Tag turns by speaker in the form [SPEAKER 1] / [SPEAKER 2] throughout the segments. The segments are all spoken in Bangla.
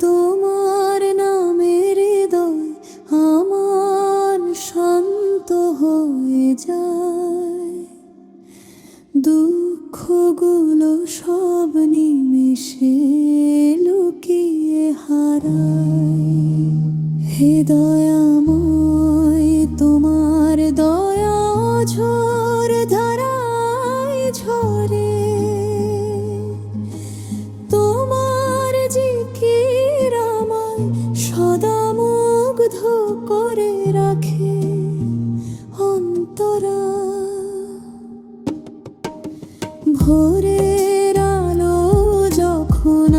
[SPEAKER 1] তোমার নামের দয় আমার শান্ত হয়ে যায়। দুঃখগুলো সব নিমেষে লুকিয়ে হারায়। হে দয়াময়, তোমার দয়া ঝড় করে রাখে অন্তরা। ভোরের আলো যখন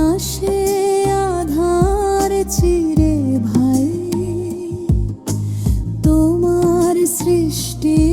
[SPEAKER 1] আধার চিরে ভাই তোমার সৃষ্টি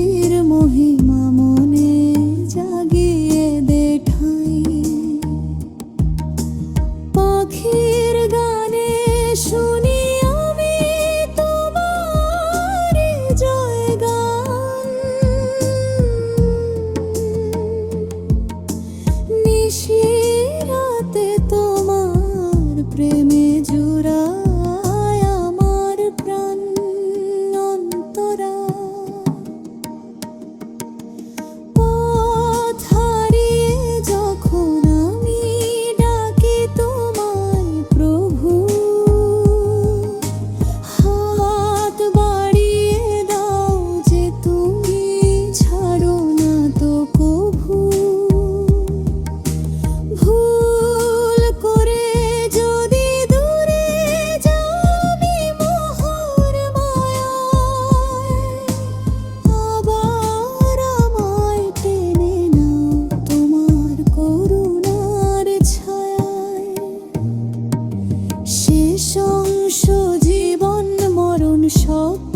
[SPEAKER 1] নৃশংস জীবন মরণ সব